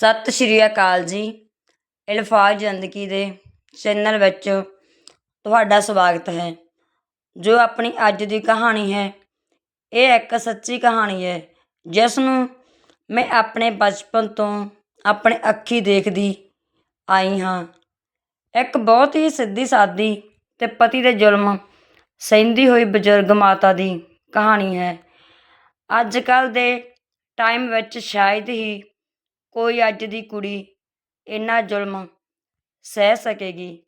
ਸਤਿ ਸ਼੍ਰੀ ਅਕਾਲ ਜੀ। ਇਲਫਾਜ਼ ਜ਼ਿੰਦਗੀ ਦੇ ਚੈਨਲ ਵਿੱਚ ਤੁਹਾਡਾ ਸਵਾਗਤ ਹੈ। ਜੋ ਆਪਣੀ ਅੱਜ ਦੀ ਕਹਾਣੀ ਹੈ, ਇਹ ਇੱਕ ਸੱਚੀ ਕਹਾਣੀ ਹੈ, ਜਿਸ ਨੂੰ ਮੈਂ ਆਪਣੇ ਬਚਪਨ ਤੋਂ ਆਪਣੇ ਅੱਖੀ ਦੇਖਦੀ ਆਈ ਹਾਂ। ਇੱਕ ਬਹੁਤ ਹੀ ਸਿੱਧੀ ਸਾਦੀ ਤੇ ਪਤੀ ਦੇ ਜ਼ੁਲਮ ਸਹਿੰਦੀ ਹੋਈ ਬਜ਼ੁਰਗ ਮਾਤਾ ਦੀ ਕਹਾਣੀ ਹੈ। ਅੱਜ ਕੱਲ੍ਹ ਦੇ ਟਾਈਮ ਵਿੱਚ ਸ਼ਾਇਦ ਹੀ ਕੋਈ ਅੱਜ ਦੀ ਕੁੜੀ ਇੰਨਾ ਜ਼ੁਲਮ ਸਹਿ ਸਕੇਗੀ।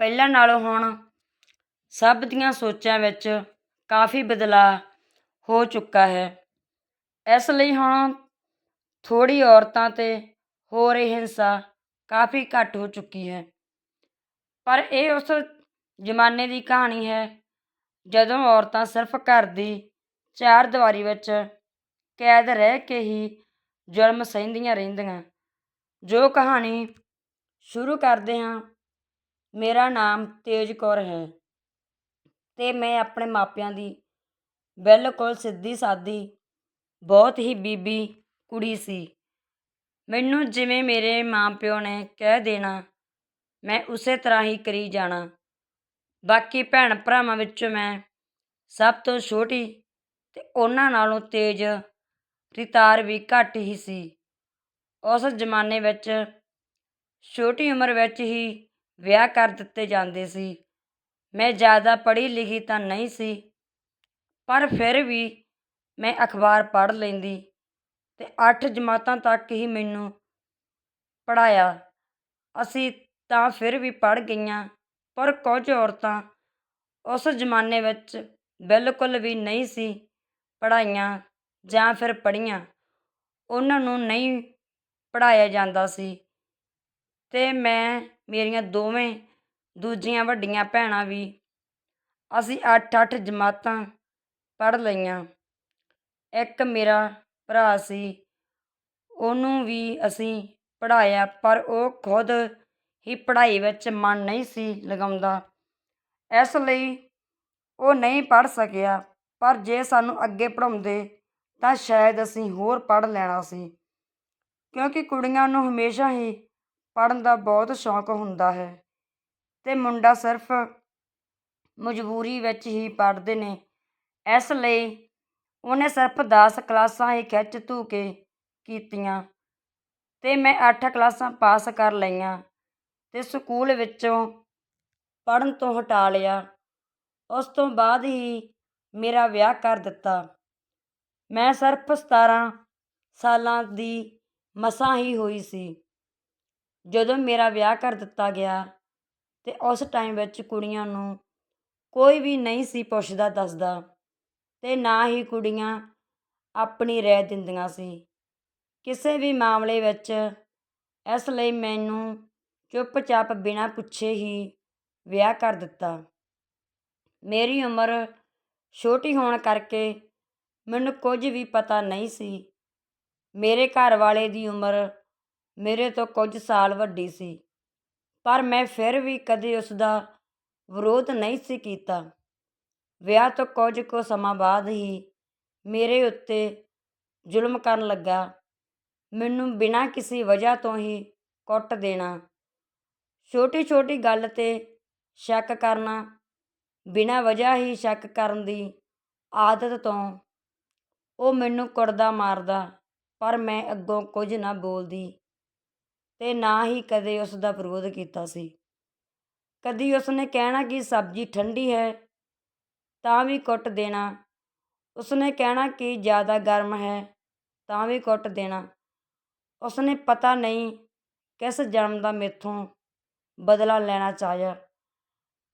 ਪਹਿਲਾਂ ਨਾਲੋਂ ਹੁਣ ਸਭ ਦੀਆਂ ਸੋਚਾਂ ਵਿੱਚ ਕਾਫੀ ਬਦਲਾਅ ਹੋ ਚੁੱਕਾ ਹੈ। ਇਸ ਲਈ ਹੁਣ ਥੋੜ੍ਹੀ ਔਰਤਾਂ 'ਤੇ ਹੋ ਰਹੀ ਹਿੰਸਾ ਕਾਫੀ ਘੱਟ ਹੋ ਚੁੱਕੀ ਹੈ। ਪਰ ਇਹ ਉਸ ਜ਼ਮਾਨੇ ਦੀ ਕਹਾਣੀ ਹੈ ਜਦੋਂ ਔਰਤਾਂ ਸਿਰਫ ਘਰ ਦੀ ਚਾਰ ਦੀਵਾਰੀ ਵਿੱਚ ਕੈਦ ਰਹਿ ਕੇ ਹੀ ਜ਼ੁਲਮ ਸਹਿੰਦੀਆਂ ਰਹਿੰਦੀਆਂ। ਜੋ ਕਹਾਣੀ ਸ਼ੁਰੂ ਕਰਦੇ ਹਾਂ, ਮੇਰਾ ਨਾਮ ਤੇਜ ਕੌਰ ਹੈ ਅਤੇ ਮੈਂ ਆਪਣੇ ਮਾਪਿਆਂ ਦੀ ਬਿਲਕੁਲ ਸਿੱਧੀ ਸਾਦੀ, ਬਹੁਤ ਹੀ ਬੀਬੀ ਕੁੜੀ ਸੀ। ਮੈਨੂੰ ਜਿਵੇਂ ਮੇਰੇ ਮਾਂ-ਪਿਓ ਨੇ ਕਹਿ ਦੇਣਾ, ਮੈਂ ਉਸੇ ਤਰ੍ਹਾਂ ਹੀ ਕਰੀ ਜਾਣਾ। ਬਾਕੀ ਭੈਣ ਭਰਾਵਾਂ ਵਿੱਚੋਂ ਮੈਂ ਸਭ ਤੋਂ ਛੋਟੀ ਅਤੇ ਉਹਨਾਂ ਨਾਲੋਂ ਤੇਜ਼ ਰਫ਼ਤਾਰ ਵੀ ਘੱਟ ਹੀ ਸੀ। ਉਸ ਜ਼ਮਾਨੇ ਵਿੱਚ ਛੋਟੀ ਉਮਰ ਵਿੱਚ ਹੀ ਵਿਆਹ ਕਰ ਦਿੱਤੇ ਜਾਂਦੇ ਸੀ। ਮੈਂ ਜ਼ਿਆਦਾ ਪੜ੍ਹੀ ਲਿਖੀ ਤਾਂ ਨਹੀਂ ਸੀ, ਪਰ ਫਿਰ ਵੀ ਮੈਂ ਅਖਬਾਰ ਪੜ੍ਹ ਲੈਂਦੀ ਅਤੇ ਅੱਠ ਜਮਾਤਾਂ ਤੱਕ ਹੀ ਮੈਨੂੰ ਪੜ੍ਹਾਇਆ। ਅਸੀਂ ਤਾਂ ਫਿਰ ਵੀ ਪੜ੍ਹ ਗਈਆਂ, ਪਰ ਕੁਝ ਔਰਤਾਂ ਉਸ ਜ਼ਮਾਨੇ ਵਿੱਚ ਬਿਲਕੁਲ ਵੀ ਨਹੀਂ ਸੀ ਪੜ੍ਹਾਈਆਂ ਜਾਂ ਫਿਰ ਪੜ੍ਹੀਆਂ। ਉਹਨਾਂ ਨੂੰ ਨਹੀਂ ਪੜ੍ਹਾਇਆ ਜਾਂਦਾ ਸੀ। ਅਤੇ ਮੈਂ, ਮੇਰੀਆਂ ਦੋਵੇਂ ਦੂਜੀਆਂ ਵੱਡੀਆਂ ਭੈਣਾਂ ਵੀ ਅਸੀਂ 8-8 ਜਮਾਤਾਂ ਪੜ੍ਹ ਲਈਆਂ। ਇੱਕ ਮੇਰਾ ਭਰਾ ਸੀ। ਉਹਨੂੰ ਵੀ ਅਸੀਂ ਪੜ੍ਹਾਇਆ, ਪਰ ਉਹ ਖੁਦ ਹੀ ਪੜ੍ਹਾਈ ਵਿੱਚ ਮਨ ਨਹੀਂ ਸੀ ਲਗਾਉਂਦਾ। ਇਸ ਲਈ ਉਹ ਨਹੀਂ ਪੜ੍ਹ ਸਕਿਆ। ਪਰ ਜੇ ਸਾਨੂੰ ਅੱਗੇ ਪੜ੍ਹਾਉਂਦੇ ਤਾਂ ਸ਼ਾਇਦ ਅਸੀਂ ਹੋਰ ਪੜ੍ਹ ਲੈਣਾ ਸੀ। ਕਿਉਂਕਿ ਕੁੜੀਆਂ ਨੂੰ ਹਮੇਸ਼ਾ ਹੀ ਪੜ੍ਹਨ ਦਾ ਬਹੁਤ ਸ਼ੌਂਕ ਹੁੰਦਾ ਹੈ ਅਤੇ ਮੁੰਡਾ ਸਿਰਫ ਮਜਬੂਰੀ ਵਿੱਚ ਹੀ ਪੜ੍ਹਦੇ ਨੇ। ਇਸ ਲਈ ਉਹਨੇ ਸਿਰਫ 10 ਕਲਾਸਾਂ ਹੀ ਖਿੱਚ ਧੂ ਕੇ ਕੀਤੀਆਂ ਅਤੇ ਮੈਂ 8 ਕਲਾਸਾਂ ਪਾਸ ਕਰ ਲਈਆਂ ਅਤੇ ਸਕੂਲ ਵਿੱਚੋਂ ਪੜ੍ਹਨ ਤੋਂ ਹਟਾ ਲਿਆ। ਉਸ ਤੋਂ ਬਾਅਦ ਹੀ ਮੇਰਾ ਵਿਆਹ ਕਰ ਦਿੱਤਾ। ਮੈਂ ਸਿਰਫ 17 ਸਾਲਾਂ ਦੀ ਮਸਾਂ ਹੀ ਹੋਈ ਸੀ। ਜਦੋਂ ਮੇਰਾ ਵਿਆਹ ਕਰ ਦਿੱਤਾ ਗਿਆ ਤੇ ਉਸ ਟਾਈਮ ਵਿੱਚ ਕੁੜੀਆਂ ਨੂੰ ਕੋਈ ਵੀ ਨਹੀਂ ਸੀ ਪੁੱਛਦਾ ਦੱਸਦਾ ਅਤੇ ਨਾ ਹੀ ਕੁੜੀਆਂ ਆਪਣੀ ਰਾਏ ਦਿੰਦੀਆਂ ਸੀ। ਕਿਸੇ ਵੀ ਮਾਮਲੇ ਵਿੱਚ ਇਸ ਲਈ ਮੈਨੂੰ ਚੁੱਪਚਾਪ ਬਿਨਾਂ ਪੁੱਛੇ ਹੀ ਵਿਆਹ ਕਰ ਦਿੱਤਾ। ਮੇਰੀ ਉਮਰ ਛੋਟੀ ਹੋਣ ਕਰਕੇ ਮੈਨੂੰ ਕੁਝ ਵੀ ਪਤਾ ਨਹੀਂ ਸੀ। ਮੇਰੇ ਘਰ ਵਾਲੇ ਦੀ ਉਮਰ ਮੇਰੇ ਤੋਂ ਕੁਝ ਸਾਲ ਵੱਡੀ ਸੀ, ਪਰ ਮੈਂ ਫਿਰ ਵੀ ਕਦੇ ਉਸ ਦਾ ਵਿਰੋਧ ਨਹੀਂ ਸੀ ਕੀਤਾ। ਵਿਆਹ ਤੋਂ ਕੁਝ ਕੁ ਸਮਾਂ ਬਾਅਦ ਹੀ ਮੇਰੇ ਉੱਤੇ ਜ਼ੁਲਮ ਕਰਨ ਲੱਗਾ। ਮੈਨੂੰ ਬਿਨਾਂ ਕਿਸੇ ਵਜ੍ਹਾ ਤੋਂ ਹੀ ਕੁੱਟ ਦੇਣਾ ਛੋਟੀ ਛੋਟੀ ਗੱਲ ਤੇ ਸ਼ੱਕ ਕਰਨਾ, ਬਿਨਾਂ ਵਜ੍ਹਾ ਹੀ ਸ਼ੱਕ ਕਰਨ ਦੀ ਆਦਤ ਤੋਂ ਉਹ ਮੈਨੂੰ ਕੁੱਟਦਾ ਮਾਰਦਾ, ਪਰ ਮੈਂ ਅੱਗੋਂ ਕੁਝ ਨਾ ਬੋਲਦੀ ਅਤੇ ਨਾ ਹੀ ਕਦੇ ਉਸ ਦਾ ਵਿਰੋਧ ਕੀਤਾ ਸੀ। ਕਦੀ ਉਸਨੇ ਕਹਿਣਾ ਕਿ ਸਬਜ਼ੀ ਠੰਡੀ ਹੈ, ਤਾਂ ਵੀ ਕੁੱਟ ਦੇਣਾ। ਉਸਨੇ ਕਹਿਣਾ ਕਿ ਜ਼ਿਆਦਾ ਗਰਮ ਹੈ, ਤਾਂ ਵੀ ਕੁੱਟ ਦੇਣਾ। ਉਸਨੇ ਪਤਾ ਨਹੀਂ ਕਿਸ ਜਨਮ ਦਾ ਮੇਥੋਂ ਬਦਲਾ ਲੈਣਾ ਚਾਹਿਆ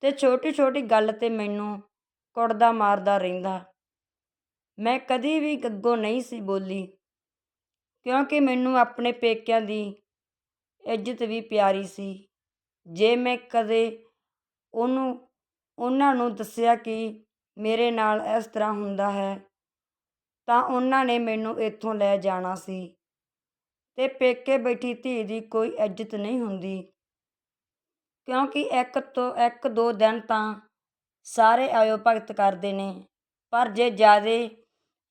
ਤੇ ਛੋਟੀ ਛੋਟੀ ਗੱਲ ਤੇ ਮੈਨੂੰ ਕੁੱਟਦਾ ਮਾਰਦਾ ਰਹਿੰਦਾ। ਮੈਂ ਕਦੀ ਵੀ ਗੱਗੋ ਨਹੀਂ ਸੀ ਬੋਲੀ, ਕਿਉਂਕਿ ਮੈਨੂੰ ਆਪਣੇ ਪੇਕਿਆਂ ਦੀ ਇੱਜ਼ਤ ਵੀ ਪਿਆਰੀ ਸੀ। ਜੇ ਮੈਂ ਕਦੇ ਉਹਨੂੰ, ਉਹਨਾਂ ਨੂੰ ਦੱਸਿਆ ਕਿ ਮੇਰੇ ਨਾਲ ਇਸ ਤਰ੍ਹਾਂ ਹੁੰਦਾ ਹੈ, ਤਾਂ ਉਹਨਾਂ ਨੇ ਮੈਨੂੰ ਇੱਥੋਂ ਲੈ ਜਾਣਾ ਸੀ ਤੇ ਪੇਕੇ ਬੈਠੀ ਧੀ ਦੀ ਕੋਈ ਇੱਜ਼ਤ ਨਹੀਂ ਹੁੰਦੀ। ਕਿਉਂਕਿ ਇੱਕ ਤੋਂ, ਇੱਕ ਦੋ ਦਿਨ ਤਾਂ ਸਾਰੇ ਆਇਓ ਭਗਤ ਕਰਦੇ ਨੇ, ਪਰ ਜੇ ਜ਼ਿਆਦੇ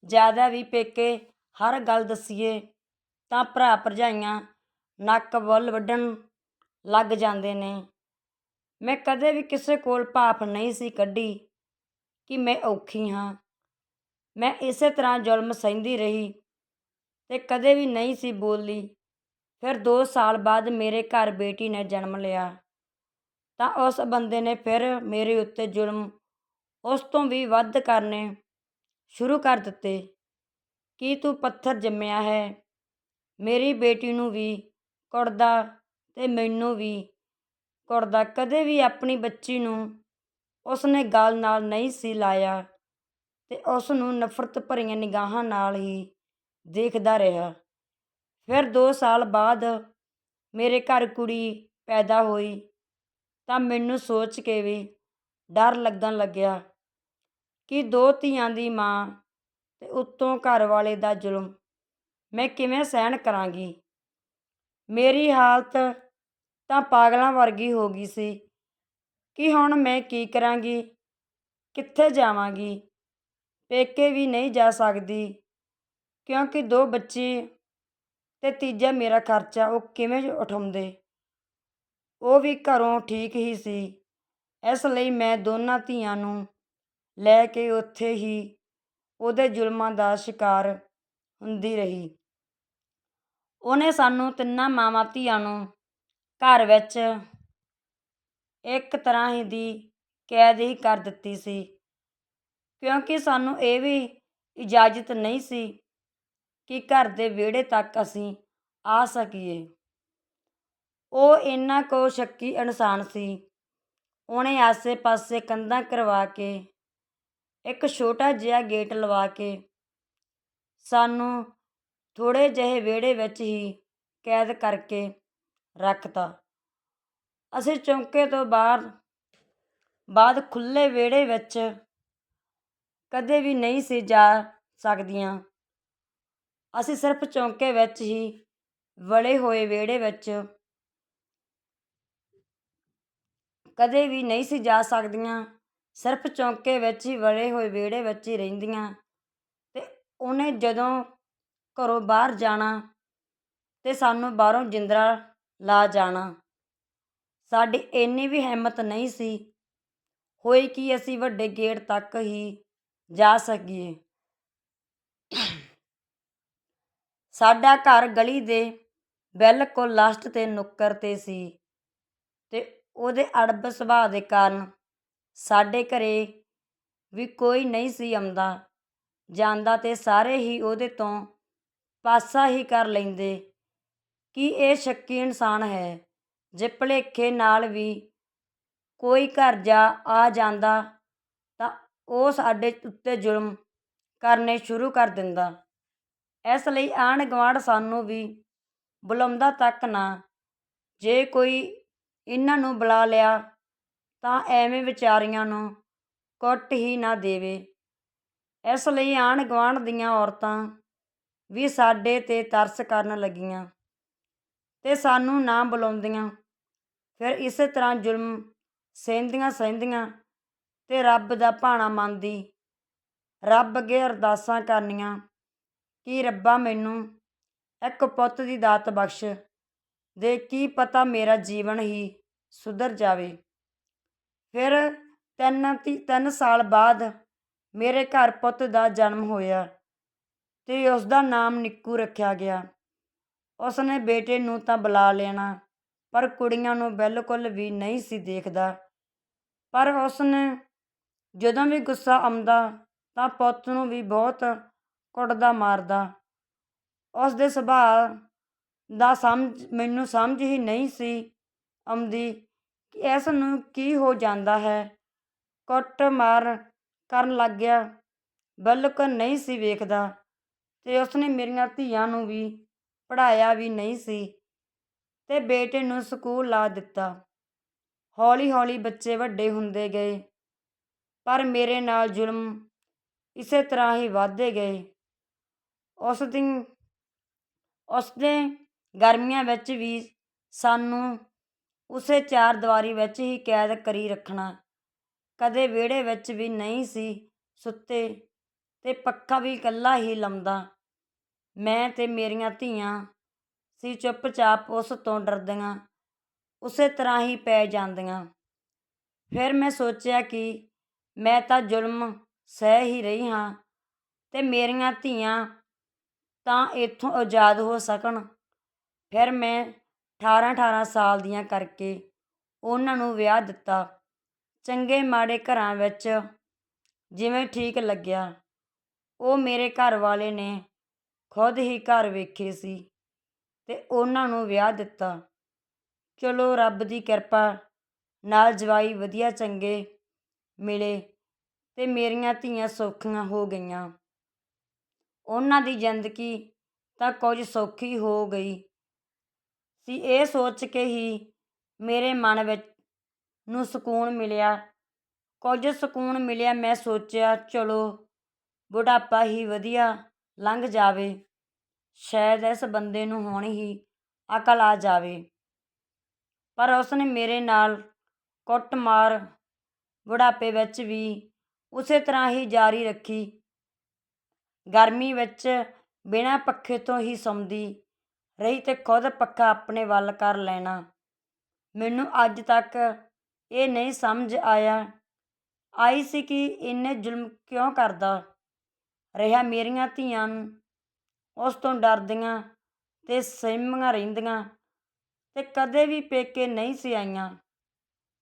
ਜ਼ਿਆਦਾ ਵੀ ਪੇਕੇ ਹਰ ਗੱਲ ਦੱਸੀਏ ਤਾਂ ਭਰਾ ਭਰਜਾਈਆਂ ਨੱਕ ਬੁੱਲ ਵੱਢਣ ਲੱਗ ਜਾਂਦੇ ਨੇ। ਮੈਂ ਕਦੇ ਵੀ ਕਿਸੇ ਕੋਲ ਭਾਫ ਨਹੀਂ ਸੀ ਕੱਢੀ ਕਿ ਮੈਂ ਔਖੀ ਹਾਂ। ਮੈਂ ਇਸੇ ਤਰ੍ਹਾਂ ਜ਼ੁਲਮ ਸਹਿੰਦੀ ਰਹੀ ਤੇ ਕਦੇ ਵੀ ਨਹੀਂ ਸੀ ਬੋਲੀ। ਫਿਰ 2 ਸਾਲ ਬਾਅਦ ਮੇਰੇ ਘਰ ਬੇਟੀ ਨੇ ਜਨਮ ਲਿਆ। ਤਾਂ ਉਸ ਬੰਦੇ ਨੇ ਫਿਰ ਮੇਰੇ ਉੱਤੇ ਜ਼ੁਲਮ ਉਸ ਤੋਂ ਵੀ ਵੱਧ ਕਰਨੇ ਸ਼ੁਰੂ ਕਰ ਦਿੱਤੇ। ਕੀ ਤੂੰ ਪੱਥਰ ਜੰਮਿਆ ਹੈ? ਮੇਰੀ ਬੇਟੀ ਨੂੰ ਵੀ, ਕੁੜਦਾ ਅਤੇ ਮੈਨੂੰ ਵੀ, ਕੁੜਦਾ ਕਦੇ ਵੀ ਆਪਣੀ ਬੱਚੀ ਨੂੰ ਉਸਨੇ ਗੱਲ ਨਾਲ ਨਹੀਂ ਸੀ ਲਾਇਆ ਅਤੇ ਉਸ ਨੂੰ ਨਫ਼ਰਤ ਭਰੀਆਂ ਨਿਗਾਹਾਂ ਨਾਲ ਹੀ ਦੇਖਦਾ ਰਿਹਾ। ਫਿਰ 2 ਸਾਲ ਬਾਅਦ ਮੇਰੇ ਘਰ ਕੁੜੀ ਪੈਦਾ ਹੋਈ ਤਾਂ ਮੈਨੂੰ ਸੋਚ ਕੇ ਵੀ ਡਰ ਲੱਗਣ ਲੱਗਿਆ। ਕਿ ਦੋ ਧੀਆਂ ਦੀ ਮਾਂ ਅਤੇ ਉੱਤੋਂ ਘਰ ਵਾਲੇ ਦਾ ਜ਼ੁਲਮ। ਮੈਂ ਕਿਵੇਂ ਸਹਿਣ ਕਰਾਂਗੀ? ਮੇਰੀ ਹਾਲਤ ਤਾਂ ਪਾਗਲਾਂ ਵਰਗੀ ਹੋ ਗਈ ਸੀ। ਕਿ ਹੁਣ ਮੈਂ ਕੀ ਕਰਾਂਗੀ? ਕਿੱਥੇ ਜਾਵਾਂਗੀ? ਪੇਕੇ ਵੀ ਨਹੀਂ ਜਾ ਸਕਦੀ। ਕਿਉਂਕਿ ਦੋ ਬੱਚੇ ਤੇ ਤੀਜਾ ਮੇਰਾ ਖਰਚਾ ਉਹ ਕਿਵੇਂ ਉਠਾਉਂਦੇ? ਉਹ ਵੀ ਘਰੋਂ ਠੀਕ ਹੀ ਸੀ। ਇਸ ਲਈ ਮੈਂ ਦੋਨਾਂ ਧੀਆਂ ਨੂੰ ਲੈ ਕੇ ਉੱਥੇ ਹੀ ਉਹਦੇ ਜ਼ੁਲਮਾਂ ਦਾ ਸ਼ਿਕਾਰ ਹੁੰਦੀ ਰਹੀ। ਉਹਨੇ ਸਾਨੂੰ ਤਿੰਨਾਂ ਮਾਵਾਂ ਧੀਆਂ ਨੂੰ ਘਰ ਵਿੱਚ ਇੱਕ ਤਰ੍ਹਾਂ ਹੀ ਦੀ ਕੈਦ ਹੀ ਕਰ ਦਿੱਤੀ ਸੀ। ਕਿਉਂਕਿ ਸਾਨੂੰ ਇਹ ਵੀ ਇਜਾਜ਼ਤ ਨਹੀਂ ਸੀ ਕਿ ਘਰ ਦੇ ਵਿਹੜੇ ਤੱਕ ਅਸੀਂ ਆ ਸਕੀਏ। ਉਹ ਇੰਨਾ ਕੋ ਸ਼ੱਕੀ ਇਨਸਾਨ ਸੀ। ਉਹਨੇ ਆਸੇ-ਪਾਸੇ ਕੰਧਾਂ ਕਰਵਾ ਕੇ ਇੱਕ ਛੋਟਾ ਜਿਹਾ ਗੇਟ ਲਵਾ ਕੇ ਸਾਨੂੰ ਥੋੜ੍ਹੇ ਜਿਹੇ ਵਿਹੜੇ ਵਿੱਚ ਹੀ ਕੈਦ ਕਰਕੇ ਰੱਖਤਾ। ਅਸੀਂ ਚੌਂਕੇ ਤੋਂ ਬਾਹਰ, ਬਾਅਦ ਖੁੱਲ੍ਹੇ ਵਿਹੜੇ ਵਿੱਚ ਕਦੇ ਵੀ ਨਹੀਂ ਸੀ ਜਾ ਸਕਦੀਆਂ। ਅਸੀਂ ਸਿਰਫ ਚੌਂਕੇ ਵਿੱਚ ਹੀ ਵੜੇ ਹੋਏ ਵਿਹੜੇ ਵਿੱਚ ਕਦੇ ਵੀ ਨਹੀਂ ਸੀ ਜਾ ਸਕਦੀਆਂ। ਸਿਰਫ ਚੌਂਕੇ ਵਿੱਚ ਹੀ ਵੜੇ ਹੋਏ ਵਿਹੜੇ ਵਿੱਚ ਹੀ ਰਹਿੰਦੀਆਂ ਤੇ ਉਹਨੇ ਜਦੋਂ ਘਰੋਂ ਬਾਹਰ ਜਾਣਾ ਤੇ ਸਾਨੂੰ ਬਾਹਰੋਂ ਜਿੰਦਰਾ ਲਾ ਜਾਣਾ। ਸਾਡੀ ਇੰਨੀ ਵੀ ਹਿੰਮਤ ਨਹੀਂ ਸੀ ਹੋਈ ਕਿ ਅਸੀਂ ਵੱਡੇ ਗੇਟ ਤੱਕ ਹੀ ਜਾ ਸਕੀਏ। ਸਾਡਾ ਘਰ ਗਲੀ ਦੇ ਬਿਲਕੁਲ ਲਾਸਟ ਤੇ ਨੁੱਕਰ ਤੇ ਸੀ ਤੇ ਉਹਦੇ ਅੜਬ ਸੁਭਾਅ ਦੇ ਕਾਰਨ ਸਾਡੇ ਘਰੇ ਵੀ ਕੋਈ ਨਹੀਂ ਸੀ ਆਉਂਦਾ। ਜਾਂਦਾ ਤਾਂ ਸਾਰੇ ਹੀ ਉਹਦੇ ਤੋਂ ਪਾਸਾ ਹੀ ਕਰ ਲੈਂਦੇ ਕਿ ਇਹ ਸ਼ੱਕੀ ਇਨਸਾਨ ਹੈ। ਜੇ ਭੁਲੇਖੇ ਨਾਲ ਵੀ ਕੋਈ ਘਰ ਜਾ ਆ ਜਾਂਦਾ ਤਾਂ ਉਹ ਸਾਡੇ ਉੱਤੇ ਜ਼ੁਲਮ ਕਰਨੇ ਸ਼ੁਰੂ ਕਰ ਦਿੰਦਾ। ਇਸ ਲਈ ਆਂਢ ਗੁਆਂਢ ਸਾਨੂੰ ਵੀ ਬੁਲਾਉਂਦਾ ਤੱਕ ਨਾ। ਜੇ ਕੋਈ ਇਹਨਾਂ ਨੂੰ ਬੁਲਾ ਲਿਆ ਤਾਂ ਐਵੇਂ ਵਿਚਾਰੀਆਂ ਨੂੰ ਕੁੱਟ ਹੀ ਨਾ ਦੇਵੇ। ਇਸ ਲਈ ਆਂਢ ਗੁਆਂਢ ਦੀਆਂ ਔਰਤਾਂ ਵੀ ਸਾਡੇ ਤੇ ਤਰਸ ਕਰਨ ਲੱਗੀਆਂ ਅਤੇ ਸਾਨੂੰ ਨਾ ਬੁਲਾਉਂਦੀਆਂ। ਫਿਰ ਇਸੇ ਤਰ੍ਹਾਂ ਜ਼ੁਲਮ ਸਹਿੰਦੀਆਂ ਸਹਿੰਦੀਆਂ ਅਤੇ ਰੱਬ ਦਾ ਭਾਣਾ ਮੰਨਦੀ, ਰੱਬ ਅੱਗੇ ਅਰਦਾਸਾਂ ਕਰਨੀਆਂ ਕਿ ਰੱਬਾ ਮੈਨੂੰ ਇੱਕ ਪੁੱਤ ਦੀ ਦਾਤ ਬਖਸ਼ ਦੇ ਕੀ ਪਤਾ ਮੇਰਾ ਜੀਵਨ ਹੀ ਸੁਧਰ ਜਾਵੇ। ਫਿਰ ਤਿੰਨ ਤੀ, ਤਿੰਨ ਸਾਲ ਬਾਅਦ ਮੇਰੇ ਘਰ ਪੁੱਤ ਦਾ ਜਨਮ ਹੋਇਆ ਅਤੇ ਉਸ ਦਾ ਨਾਮ ਨਿੱਕੂ ਰੱਖਿਆ ਗਿਆ। ਉਸ ਨੇ ਬੇਟੇ ਨੂੰ ਤਾਂ ਬੁਲਾ ਲੈਣਾ, ਪਰ ਕੁੜੀਆਂ ਨੂੰ ਬਿਲਕੁਲ ਵੀ ਨਹੀਂ ਸੀ ਦੇਖਦਾ। ਪਰ ਉਸ ਨੇ ਜਦੋਂ ਵੀ ਗੁੱਸਾ ਆਉਂਦਾ ਤਾਂ ਪੁੱਤ ਨੂੰ ਵੀ ਬਹੁਤ ਕੁੱਟਦਾ ਮਾਰਦਾ। ਉਸ ਦੇ ਸੁਭਾਅ ਦਾ ਸਮਝ, ਮੈਨੂੰ ਸਮਝ ਹੀ ਨਹੀਂ ਸੀ ਆਉਂਦੀ ਇਸ ਨੂੰ ਕੀ ਹੋ ਜਾਂਦਾ ਹੈ? ਕੁੱਟ ਮਾਰ ਕਰਨ ਲੱਗ ਗਿਆ। ਬਿਲਕੁਲ ਨਹੀਂ ਸੀ ਵੇਖਦਾ ਅਤੇ ਉਸਨੇ ਮੇਰੀਆਂ ਧੀਆਂ ਨੂੰ ਵੀ, ਪੜ੍ਹਾਇਆ ਵੀ ਨਹੀਂ ਸੀ ਅਤੇ ਬੇਟੇ ਨੂੰ ਸਕੂਲ ਲਾ ਦਿੱਤਾ। ਹੌਲੀ ਹੌਲੀ ਬੱਚੇ ਵੱਡੇ ਹੁੰਦੇ ਗਏ, ਪਰ ਮੇਰੇ ਨਾਲ ਜ਼ੁਲਮ ਇਸੇ ਤਰ੍ਹਾਂ ਹੀ ਵਧਦੇ ਗਏ। ਉਸ ਦਿਨ, ਉਸਦੇ ਗਰਮੀਆਂ ਵਿੱਚ ਵੀ ਸਾਨੂੰ ਉਸੇ ਚਾਰ ਦੀਵਾਰੀ ਵਿੱਚ ਹੀ ਕੈਦ ਕਰੀ ਰੱਖਣਾ। ਕਦੇ ਵਿਹੜੇ ਵਿੱਚ ਵੀ ਨਹੀਂ ਸੀ ਸੁੱਤੇ ਤੇ ਪੱਖਾ ਵੀ ਇਕੱਲਾ ਹੀ ਲੰਮਦਾ। ਮੈਂ ਤੇ ਮੇਰੀਆਂ ਧੀਆਂ ਸੀ ਚੁੱਪਚਾਪ ਉਸ ਤੋਂ ਡਰਦੀਆਂ, ਉਸੇ ਤਰ੍ਹਾਂ ਹੀ ਪੈ ਜਾਂਦੀਆਂ। ਫਿਰ ਮੈਂ ਸੋਚਿਆ ਕਿ ਮੈਂ ਤਾਂ ਜ਼ੁਲਮ ਸਹਿ ਹੀ ਰਹੀ ਹਾਂ ਤੇ ਮੇਰੀਆਂ ਧੀਆਂ ਤਾਂ ਇੱਥੋਂ ਆਜ਼ਾਦ ਹੋ ਸਕਣ। ਫਿਰ ਮੈਂ 18 18 ਸਾਲ ਦੀਆਂ ਕਰਕੇ ਉਹਨਾਂ ਨੂੰ ਵਿਆਹ ਦਿੱਤਾ। ਚੰਗੇ ਮਾੜੇ ਘਰਾਂ ਵਿੱਚ ਜਿਵੇਂ ਠੀਕ ਲੱਗਿਆ, ਉਹ ਮੇਰੇ ਘਰ ਵਾਲੇ ਨੇ ਖੁਦ ਹੀ ਘਰ ਵੇਖੇ ਸੀ ਅਤੇ ਉਹਨਾਂ ਨੂੰ ਵਿਆਹ ਦਿੱਤਾ। ਚਲੋ ਰੱਬ ਦੀ ਕਿਰਪਾ ਨਾਲ ਜਵਾਈ ਵਧੀਆ ਚੰਗੇ ਮਿਲੇ ਅਤੇ ਮੇਰੀਆਂ ਧੀਆਂ ਸੌਖੀਆਂ ਹੋ ਗਈਆਂ। ਉਹਨਾਂ ਦੀ ਜ਼ਿੰਦਗੀ ਤਾਂ ਕੁਝ ਸੌਖੀ ਹੋ ਗਈ। ਸੀ ਇਹ ਸੋਚ ਕੇ ਹੀ ਮੇਰੇ ਮਨ ਵਿੱਚ ਨੂੰ ਸਕੂਨ ਮਿਲਿਆ। ਕੁਝ ਸਕੂਨ ਮਿਲਿਆ, ਮੈਂ ਸੋਚਿਆ, ਚਲੋ, ਬੁਢਾਪਾ ਹੀ ਵਧੀਆ ਲੰਘ ਜਾਵੇ। ਸ਼ਾਇਦ ਇਸ ਬੰਦੇ ਨੂੰ ਹੁਣ ਹੀ ਅਕਲ ਆ ਜਾਵੇ। ਪਰ ਉਸਨੇ ਮੇਰੇ ਨਾਲ ਕੁੱਟਮਾਰ ਬੁਢਾਪੇ ਵਿੱਚ ਵੀ ਉਸੇ ਤਰ੍ਹਾਂ ਹੀ ਜਾਰੀ ਰੱਖੀ। ਗਰਮੀ ਵਿੱਚ ਬਿਨਾਂ ਪੱਖੇ ਤੋਂ ਹੀ ਸੌਂਦੀ ਰਹੀ ਤੇ ਖੁਦ ਪੱਖਾ ਆਪਣੇ ਵੱਲ ਕਰ ਲੈਣਾ। ਮੈਨੂੰ ਅੱਜ ਤੱਕ ਇਹ ਨਹੀਂ ਸਮਝ ਆਇਆ, ਆਈ ਸੀ ਕਿ ਇੰਨੇ ਜ਼ੁਲਮ ਕਿਉਂ ਕਰਦਾ? ਰਿਹਾ ਮੇਰੀਆਂ ਧੀਆਂ ਨੂੰ, ਉਸ ਤੋਂ ਡਰਦੀਆਂ ਤੇ ਸਹਿਮੀਆਂ ਰਹਿੰਦੀਆਂ ਤੇ ਕਦੇ ਵੀ ਪੇਕੇ ਨਹੀਂ ਸੀ ਆਈਆਂ।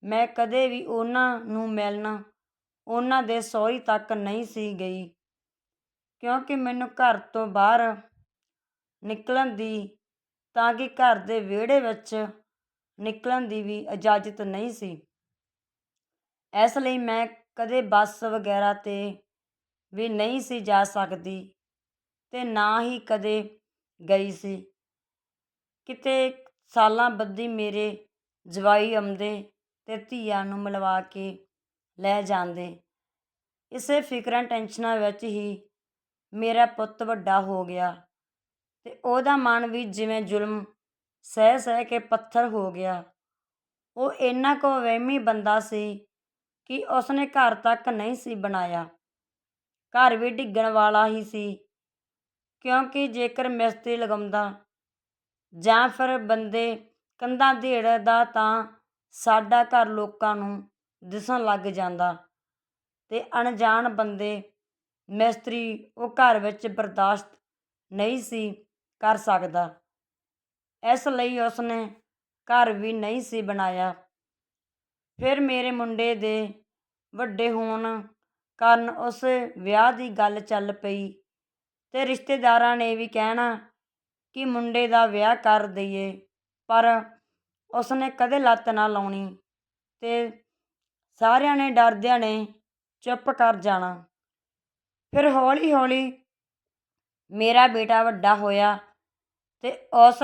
ਮੈਂ ਕਦੇ ਵੀ ਉਹਨਾਂ ਨੂੰ ਮਿਲਣਾ, ਉਹਨਾਂ ਦੇ ਸਹੁਰੀ ਤੱਕ ਨਹੀਂ ਸੀ ਗਈ, ਕਿਉਂਕਿ ਮੈਨੂੰ ਘਰ ਤੋਂ ਬਾਹਰ ਨਿਕਲਣ ਦੀ ਤਾਂ ਕਿ ਘਰ ਦੇ ਵਿਹੜੇ ਵਿੱਚ ਨਿਕਲਣ ਦੀ ਵੀ ਇਜਾਜ਼ਤ ਨਹੀਂ ਸੀ। ਇਸ ਲਈ ਮੈਂ ਕਦੇ ਬੱਸ ਵਗੈਰਾ ਤੇ ਵੀ ਨਹੀਂ ਸੀ ਜਾ ਸਕਦੀ ਅਤੇ ਨਾ ਹੀ ਕਦੇ ਗਈ ਸੀ। ਕਿਤੇ ਸਾਲਾਂ ਬੱਧੀ ਮੇਰੇ ਜਵਾਈ ਆਉਂਦੇ ਅਤੇ ਧੀਆਂ ਨੂੰ ਮਿਲਵਾ ਕੇ ਲੈ ਜਾਂਦੇ। ਇਸੇ ਫਿਕਰਾਂ, ਟੈਨਸ਼ਨਾਂ ਵਿੱਚ ਹੀ ਮੇਰਾ ਪੁੱਤ ਵੱਡਾ ਹੋ ਗਿਆ। ਅਤੇ ਉਹਦਾ ਮਨ ਵੀ ਜਿਵੇਂ ਜ਼ੁਲਮ ਸਹਿ ਸਹਿ ਕੇ ਪੱਥਰ ਹੋ ਗਿਆ। ਉਹ ਇੰਨਾ ਕੁ ਵਹਿਮੀ ਬੰਦਾ ਸੀ ਕਿ ਉਸਨੇ ਘਰ ਤੱਕ ਨਹੀਂ ਸੀ ਬਣਾਇਆ। ਘਰ ਵੀ ਡਿੱਗਣ ਵਾਲਾ ਹੀ ਸੀ, ਕਿਉਂਕਿ ਜੇਕਰ ਮਿਸਤਰੀ ਲਗਾਉਂਦਾ ਜਾਂ ਫਿਰ ਬੰਦੇ ਕੰਧਾਂ ਢੇੜਦਾ ਤਾਂ ਸਾਡਾ ਘਰ ਲੋਕਾਂ ਨੂੰ ਦਿਸਣ ਲੱਗ ਜਾਂਦਾ ਅਤੇ ਅਣਜਾਣ ਬੰਦੇ, ਮਿਸਤਰੀ ਉਹ ਘਰ ਵਿੱਚ ਬਰਦਾਸ਼ਤ ਨਹੀਂ ਸੀ ਕਰ ਸਕਦਾ। ਇਸ ਲਈ ਉਸਨੇ ਘਰ ਵੀ ਨਹੀਂ ਸੀ ਬਣਾਇਆ। ਫਿਰ ਮੇਰੇ ਮੁੰਡੇ ਦੇ ਵੱਡੇ ਹੋਣ ਕਾਰਨ ਉਸ ਵਿਆਹ ਦੀ ਗੱਲ ਚੱਲ ਪਈ ਤੇ ਰਿਸ਼ਤੇਦਾਰਾਂ ਨੇ ਵੀ ਕਹਿਣਾ ਕਿ ਮੁੰਡੇ ਦਾ ਵਿਆਹ ਕਰ ਦਈਏ, ਪਰ ਉਸਨੇ ਕਦੇ ਲੱਤ ਨਾ ਲਾਉਣੀ ਤੇ ਸਾਰਿਆਂ ਨੇ ਡਰਦਿਆਂ ਨੇ ਚੁੱਪ ਕਰ ਜਾਣਾ। ਫਿਰ ਹੌਲੀ ਹੌਲੀ ਮੇਰਾ ਬੇਟਾ ਵੱਡਾ ਹੋਇਆ ਤੇ ਉਸ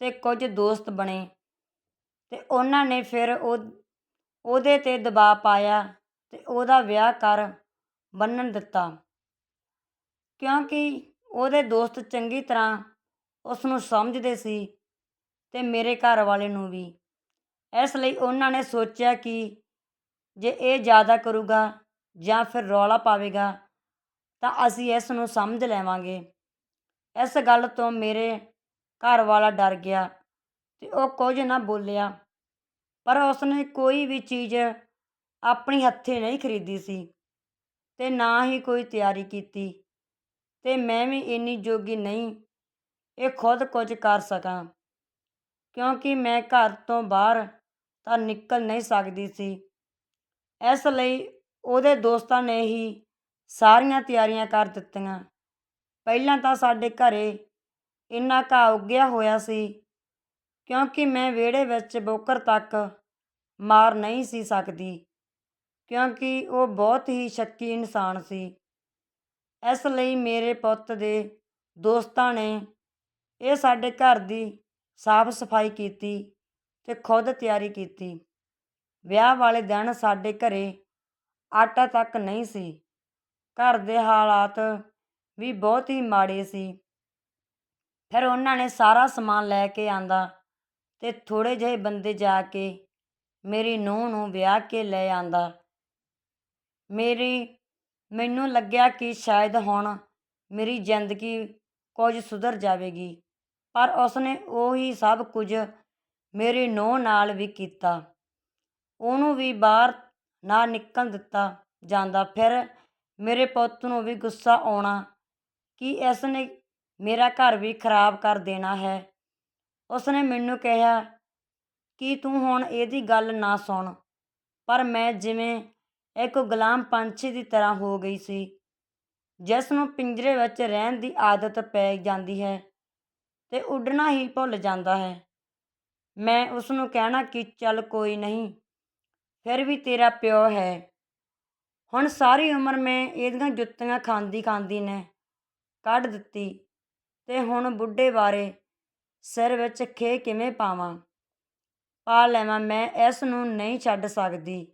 ਤੇ ਕੁਝ ਦੋਸਤ ਬਣੇ ਅਤੇ ਉਹਨਾਂ ਨੇ ਫਿਰ ਉਹ, ਉਹਦੇ ਤੇ ਦਬਾਅ ਪਾਇਆ ਅਤੇ ਉਹਦਾ ਵਿਆਹ ਕਰ ਬੰਨਣ ਦਿੱਤਾ। ਕਿਉਂਕਿ ਉਹਦੇ ਦੋਸਤ ਚੰਗੀ ਤਰ੍ਹਾਂ ਉਸ ਨੂੰ ਸਮਝਦੇ ਸੀ ਅਤੇ ਮੇਰੇ ਘਰ ਵਾਲੇ ਨੂੰ ਵੀ। ਇਸ ਲਈ ਉਹਨਾਂ ਨੇ ਸੋਚਿਆ ਕਿ ਜੇ ਇਹ ਜ਼ਿਆਦਾ ਕਰੂਗਾ ਜਾਂ ਫਿਰ ਰੌਲਾ ਪਾਵੇਗਾ ਤਾਂ ਅਸੀਂ ਇਸ ਨੂੰ ਸਮਝ ਲੈਵਾਂਗੇ। ਇਸ ਗੱਲ ਤੋਂ ਮੇਰੇ ਘਰ ਵਾਲਾ ਡਰ ਗਿਆ ਅਤੇ ਉਹ ਕੁਝ ਨਾ ਬੋਲਿਆ। ਪਰ ਉਸਨੇ ਕੋਈ ਵੀ ਚੀਜ਼ ਆਪਣੀ ਹੱਥੀਂ ਨਹੀਂ ਖਰੀਦੀ ਸੀ ਅਤੇ ਨਾ ਹੀ ਕੋਈ ਤਿਆਰੀ ਕੀਤੀ ਅਤੇ ਮੈਂ ਵੀ ਇੰਨੀ ਜੋਗੀ ਨਹੀਂ, ਇਹ ਖੁਦ ਕੁਝ ਕਰ ਸਕਾਂ। ਕਿਉਂਕਿ ਮੈਂ ਘਰ ਤੋਂ ਬਾਹਰ ਤਾਂ ਨਿਕਲ ਨਹੀਂ ਸਕਦੀ ਸੀ। ਇਸ ਲਈ ਉਹਦੇ ਦੋਸਤਾਂ ਨੇ ਹੀ ਸਾਰੀਆਂ ਤਿਆਰੀਆਂ ਕਰ ਦਿੱਤੀਆਂ। ਪਹਿਲਾਂ ਤਾਂ ਸਾਡੇ ਘਰੇ ਇੰਨਾ ਘਾਹ ਉੱਗਿਆ ਹੋਇਆ ਸੀ, ਕਿਉਂਕਿ ਮੈਂ ਵਿਹੜੇ ਵਿੱਚ ਬੋਕਰ ਤੱਕ ਮਾਰ ਨਹੀਂ ਸੀ ਸਕਦੀ, ਕਿਉਂਕਿ ਉਹ ਬਹੁਤ ਹੀ ਸ਼ੱਕੀ ਇਨਸਾਨ ਸੀ। ਇਸ ਲਈ ਮੇਰੇ ਪੁੱਤ ਦੇ ਦੋਸਤਾਂ ਨੇ ਇਹ ਸਾਡੇ ਘਰ ਦੀ ਸਾਫ਼ ਸਫ਼ਾਈ ਕੀਤੀ ਤੇ ਖੁਦ ਤਿਆਰੀ ਕੀਤੀ। ਵਿਆਹ ਵਾਲੇ ਦਿਨ ਸਾਡੇ ਘਰੇ ਆਟਾ ਤੱਕ ਨਹੀਂ ਸੀ। ਘਰ ਦੇ ਹਾਲਾਤ ਵੀ ਬਹੁਤ ਹੀ ਮਾੜੇ ਸੀ। ਫਿਰ ਉਹਨਾਂ ਨੇ ਸਾਰਾ ਸਮਾਨ ਲੈ ਕੇ ਆਂਦਾ ਅਤੇ ਥੋੜ੍ਹੇ ਜਿਹੇ ਬੰਦੇ ਜਾ ਕੇ ਮੇਰੀ ਨੂੰਹ ਨੂੰ ਵਿਆਹ ਕੇ ਲੈ ਆਂਦਾ। ਮੇਰੀ, ਮੈਨੂੰ ਲੱਗਿਆ ਕਿ ਸ਼ਾਇਦ ਹੁਣ ਮੇਰੀ ਜ਼ਿੰਦਗੀ ਕੁਝ ਸੁਧਰ ਜਾਵੇਗੀ, ਪਰ ਉਸਨੇ ਉਹੀ ਸਭ ਕੁਝ ਮੇਰੀ ਨੂੰਹ ਨਾਲ ਵੀ ਕੀਤਾ। ਉਹਨੂੰ ਵੀ ਬਾਹਰ ਨਾ ਨਿਕਲਣ ਦਿੱਤਾ ਜਾਂਦਾ। ਫਿਰ ਮੇਰੇ ਪੁੱਤ ਨੂੰ ਵੀ ਗੁੱਸਾ ਆਉਣਾ ਕਿ ਇਸ ਨੇ ਮੇਰਾ ਘਰ ਵੀ ਖਰਾਬ ਕਰ ਦੇਣਾ ਹੈ। ਉਸਨੇ ਮੈਨੂੰ ਕਿਹਾ ਕਿ ਤੂੰ ਹੁਣ ਇਹਦੀ ਗੱਲ ਨਾ ਸੁਣ। ਪਰ ਮੈਂ ਜਿਵੇਂ ਇੱਕ ਗੁਲਾਮ ਪੰਛੀ ਦੀ ਤਰ੍ਹਾਂ ਹੋ ਗਈ ਸੀ, ਜਿਸ ਨੂੰ ਪਿੰਜਰੇ ਵਿੱਚ ਰਹਿਣ ਦੀ ਆਦਤ ਪੈ ਜਾਂਦੀ ਹੈ ਤੇ ਉੱਡਣਾ ਹੀ ਭੁੱਲ ਜਾਂਦਾ ਹੈ। ਮੈਂ ਉਸ ਨੂੰ ਕਹਿਣਾ ਕਿ ਚੱਲ ਕੋਈ ਨਹੀਂ, ਫਿਰ ਵੀ ਤੇਰਾ ਪਿਓ ਹੈ। ਹੁਣ ਸਾਰੀ ਉਮਰ ਮੈਂ ਇਹਦੀਆਂ ਜੁੱਤੀਆਂ ਖਾਂਦੀ ਖਾਂਦੀ ਨੇ ਕੱਢ ਦਿੱਤੀ। ਤੇ ਹੁਣ ਬੁੱਢੇ ਬਾਰੇ ਸਿਰ ਵਿੱਚ ਖੇ ਕਿਵੇਂ ਪਾਵਾਂ? ਪਾ ਲੈਵਾਂ ਮੈਂ, ਇਸ ਨੂੰ ਨਹੀਂ ਛੱਡ ਸਕਦੀ।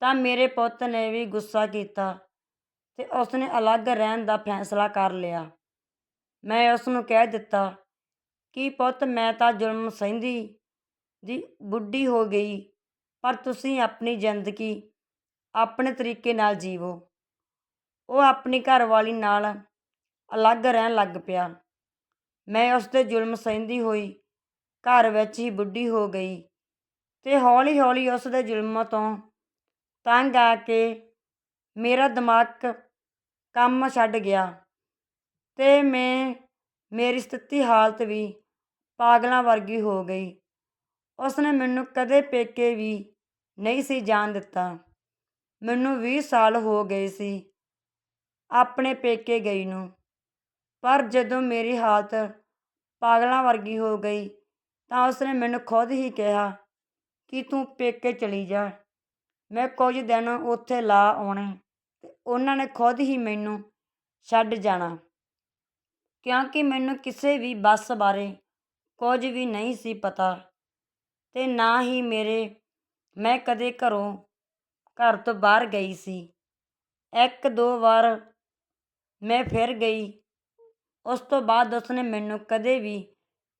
ਤਾਂ ਮੇਰੇ ਪੁੱਤ ਨੇ ਵੀ ਗੁੱਸਾ ਕੀਤਾ ਤੇ ਉਸਨੇ ਅਲੱਗ ਰਹਿਣ ਦਾ ਫੈਸਲਾ ਕਰ ਲਿਆ। ਮੈਂ ਉਸ ਨੂੰ ਕਹਿ ਦਿੱਤਾ, ਕਿ ਪੁੱਤ, ਮੈਂ ਤਾਂ ਜ਼ੁਲਮ ਸਹਿੰਦੀ ਦੀ ਬੁੱਢੀ ਹੋ ਗਈ, ਪਰ ਤੁਸੀਂ ਆਪਣੀ ਜ਼ਿੰਦਗੀ ਆਪਣੇ ਤਰੀਕੇ ਨਾਲ ਜੀਵੋ। ਉਹ ਆਪਣੀ ਘਰਵਾਲੀ ਨਾਲ ਅਲੱਗ ਰਹਿਣ ਲੱਗ ਪਿਆ। ਮੈਂ ਉਸ ਦੇ ਜ਼ੁਲਮ ਸਹਿੰਦੀ ਹੋਈ, ਘਰ ਵਿੱਚ ਹੀ ਬੁੱਢੀ ਹੋ ਗਈ ਤੇ ਹੌਲੀ ਹੌਲੀ ਉਸ ਦੇ ਜ਼ੁਲਮਾਂ ਤੋਂ ਤੰਗ ਆ ਕੇ ਮੇਰਾ ਦਿਮਾਗ ਕੰਮ ਛੱਡ ਗਿਆ ਤੇ ਮੈਂ ਮੇਰੀ ਸਥਿਤੀ ਹਾਲਤ ਵੀ ਪਾਗਲਾਂ ਵਰਗੀ ਹੋ ਗਈ। ਉਸਨੇ ਮੈਨੂੰ ਕਦੇ ਪੇਕੇ ਵੀ ਨਹੀਂ ਸੀ ਜਾਣ ਦਿੱਤਾ। ਮੈਨੂੰ 20 ਸਾਲ ਹੋ ਗਏ ਸੀ ਆਪਣੇ ਪੇਕੇ ਗਈ ਨੂੰ। ਪਰ ਜਦੋਂ ਮੇਰੀ ਹਾਲਤ ਪਾਗਲਾਂ ਵਰਗੀ ਹੋ ਗਈ ਤਾਂ ਉਸਨੇ ਮੈਨੂੰ ਖੁਦ ਹੀ ਕਿਹਾ ਕਿ ਤੂੰ ਪੇਕੇ ਚਲੀ ਜਾ। ਮੈਂ ਕੁਝ ਦਿਨ ਉੱਥੇ ਲਾ ਆਉਣੇ ਤੇ ਉਹਨਾਂ ਨੇ ਖੁਦ ਹੀ ਮੈਨੂੰ ਛੱਡ ਜਾਣਾ। ਕਿਉਂਕਿ ਮੈਨੂੰ ਕਿਸੇ ਵੀ ਬੱਸ ਬਾਰੇ ਕੁਝ ਵੀ ਨਹੀਂ ਸੀ ਪਤਾ ਅਤੇ ਨਾ ਹੀ ਮੇਰੇ, ਮੈਂ ਕਦੇ ਘਰੋਂ ਘਰ ਤੋਂ ਬਾਹਰ ਗਈ ਸੀ। ਇੱਕ ਦੋ ਵਾਰ ਮੈਂ ਫਿਰ ਗਈ ਉਸ ਤੋਂ ਬਾਅਦ ਉਸਨੇ ਮੈਨੂੰ ਕਦੇ ਵੀ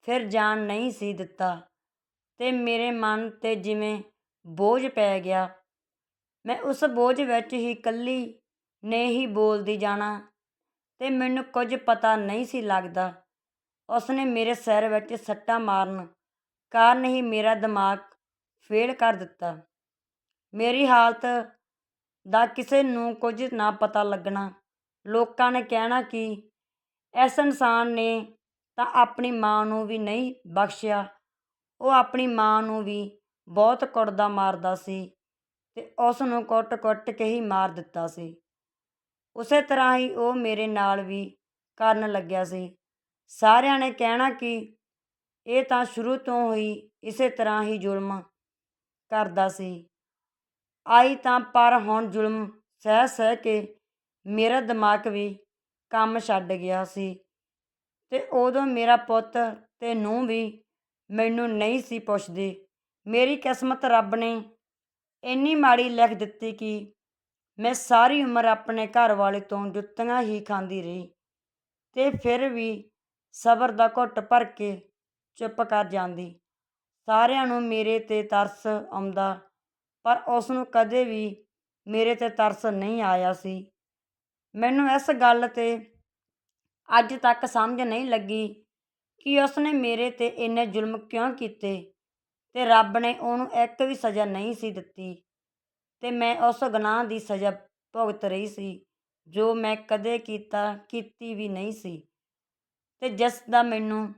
ਫਿਰ ਜਾਣ ਨਹੀਂ ਸੀ ਦਿੱਤਾ ਅਤੇ ਮੇਰੇ ਮਨ ਤੇ ਜਿਵੇਂ ਬੋਝ ਪੈ ਗਿਆ। ਮੈਂ ਉਸ ਬੋਝ ਵਿੱਚ ਹੀ ਇਕੱਲੀ ਨੇ ਹੀ ਬੋਲਦੀ ਜਾਣਾ ਅਤੇ ਮੈਨੂੰ ਕੁਝ ਪਤਾ ਨਹੀਂ ਸੀ ਲੱਗਦਾ। ਉਸਨੇ ਮੇਰੇ ਸਿਰ ਵਿੱਚ ਸੱਟਾਂ ਮਾਰਨ ਕਾਰਨ ਹੀ ਮੇਰਾ ਦਿਮਾਗ ਫੇਲ ਕਰ ਦਿੱਤਾ। ਮੇਰੀ ਹਾਲਤ ਦਾ ਕਿਸੇ ਨੂੰ ਕੁਝ ਨਾ ਪਤਾ ਲੱਗਣਾ। ਲੋਕਾਂ ਨੇ ਕਹਿਣਾ ਕਿ ਇਸ ਇਨਸਾਨ ਨੇ ਤਾਂ ਆਪਣੀ ਮਾਂ ਨੂੰ ਵੀ ਨਹੀਂ ਬਖਸ਼ਿਆ। ਉਹ ਆਪਣੀ ਮਾਂ ਨੂੰ ਵੀ ਬਹੁਤ ਕੁੱਟਦਾ ਮਾਰਦਾ ਸੀ ਅਤੇ ਉਸ ਨੂੰ ਕੁੱਟ-ਕੁੱਟ ਕੇ ਹੀ ਮਾਰ ਦਿੱਤਾ ਸੀ। ਉਸੇ ਤਰ੍ਹਾਂ ਹੀ ਉਹ ਮੇਰੇ ਨਾਲ ਵੀ ਕਰਨ ਲੱਗਿਆ ਸੀ। ਸਾਰਿਆਂ ਨੇ ਕਹਿਣਾ ਕਿ ਇਹ ਤਾਂ ਸ਼ੁਰੂ ਤੋਂ ਹੀ ਇਸੇ ਤਰ੍ਹਾਂ ਹੀ ਜ਼ੁਲਮ ਕਰਦਾ ਸੀ। ਆਈ ਤਾਂ ਪਰ ਹੁਣ ਜ਼ੁਲਮ ਸਹਿ ਸਹਿ ਕੇ ਮੇਰਾ ਦਿਮਾਗ ਵੀ ਕੰਮ ਛੱਡ ਗਿਆ ਸੀ। ਅਤੇ ਉਦੋਂ ਮੇਰਾ ਪੁੱਤ ਅਤੇ ਨੂੰਹ ਵੀ ਮੈਨੂੰ ਨਹੀਂ ਸੀ ਪੁੱਛਦੀ। ਮੇਰੀ ਕਿਸਮਤ ਰੱਬ ਨੇ ਇੰਨੀ ਮਾੜੀ ਲਿਖ ਦਿੱਤੀ ਕਿ ਮੈਂ ਸਾਰੀ ਉਮਰ ਆਪਣੇ ਘਰ ਵਾਲੇ ਤੋਂ ਜੁੱਤੀਆਂ ਹੀ ਖਾਂਦੀ ਰਹੀ ਅਤੇ ਫਿਰ ਵੀ ਸਬਰ ਦਾ ਘੁੱਟ ਭਰ ਕੇ ਚੁੱਪ ਕਰ ਜਾਂਦੀ। ਸਾਰਿਆਂ ਨੂੰ ਮੇਰੇ ਤੇ ਤਰਸ ਆਉਂਦਾ, ਪਰ ਉਸ ਨੂੰ ਕਦੇ ਵੀ ਮੇਰੇ ਤੇ ਤਰਸ ਨਹੀਂ ਆਇਆ ਸੀ। ਮੈਨੂੰ ਇਸ ਗੱਲ ਤੇ ਅੱਜ ਤੱਕ ਸਮਝ ਨਹੀਂ ਲੱਗੀ ਕਿ ਉਸਨੇ ਮੇਰੇ ਤੇ ਇੰਨੇ ਜ਼ੁਲਮ ਕਿਉਂ ਕੀਤੇ ਅਤੇ ਰੱਬ ਨੇ ਉਹਨੂੰ ਇੱਕ ਵੀ ਸਜ਼ਾ ਨਹੀਂ ਸੀ ਦਿੱਤੀ ਅਤੇ ਮੈਂ ਉਸ ਗੁਨਾਹ ਦੀ ਸਜ਼ਾ ਭੁਗਤ ਰਹੀ ਸੀ, ਜੋ ਮੈਂ ਕਦੇ ਕੀਤਾ, ਕੀਤੀ ਵੀ ਨਹੀਂ ਸੀ। ਅਤੇ ਜਿਸ ਦਾ ਮੈਨੂੰ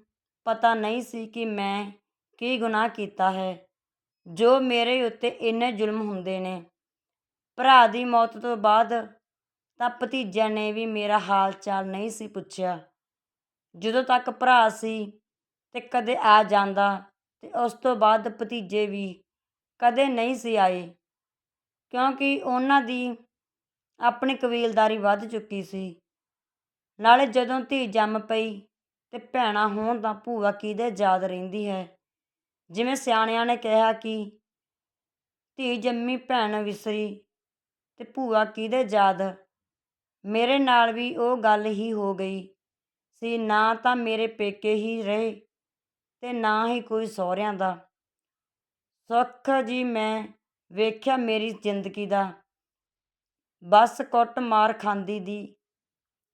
ਪਤਾ ਨਹੀਂ ਸੀ ਕਿ ਮੈਂ ਕੀ ਗੁਨਾਹ ਕੀਤਾ ਹੈ, ਜੋ ਮੇਰੇ ਉੱਤੇ ਇੰਨੇ ਜ਼ੁਲਮ ਹੁੰਦੇ ਨੇ। ਭਰਾ ਦੀ ਮੌਤ ਤੋਂ ਬਾਅਦ ਤਾਂ ਭਤੀਜਿਆਂ ਨੇ ਵੀ ਮੇਰਾ ਹਾਲ ਚਾਲ ਨਹੀਂ ਸੀ ਪੁੱਛਿਆ। ਜਦੋਂ ਤੱਕ ਭਰਾ ਸੀ ਅਤੇ ਕਦੇ ਆ ਜਾਂਦਾ ਅਤੇ ਉਸ ਤੋਂ ਬਾਅਦ ਭਤੀਜੇ ਵੀ ਕਦੇ ਨਹੀਂ ਸੀ ਆਏ, ਕਿਉਂਕਿ ਉਹਨਾਂ ਦੀ ਆਪਣੀ ਕਬੀਲਦਾਰੀ ਵੱਧ ਚੁੱਕੀ ਸੀ। ਨਾਲੇ ਜਦੋਂ ਧੀ ਜੰਮ ਪਈ ਤੇ ਭੈਣਾਂ ਹੋਣ ਤਾਂ ਭੂਆ ਕਿਹਦੇ ਯਾਦ ਰਹਿੰਦੀ ਹੈ? ਜਿਵੇਂ ਸਿਆਣਿਆਂ ਨੇ ਕਿਹਾ ਕਿ ਧੀ ਜੰਮੀ ਭੈਣ ਵਿਸਰੀ ਤੇ ਭੂਆ ਕਿਹਦੇ ਯਾਦ ਮੇਰੇ ਨਾਲ ਵੀ ਉਹ ਗੱਲ ਹੀ ਹੋ ਗਈ। ਸੀ ਨਾ ਤਾਂ ਮੇਰੇ ਪੇਕੇ ਹੀ ਰਹੇ ਅਤੇ ਨਾ ਹੀ ਕੋਈ ਸਹੁਰਿਆਂ ਦਾ। ਸੁੱਖ ਜੀ ਮੈਂ ਵੇਖਿਆ ਮੇਰੀ ਜ਼ਿੰਦਗੀ ਦਾ। ਬਸ ਕੁੱਟ ਮਾਰ ਖਾਂਦੀ ਦੀ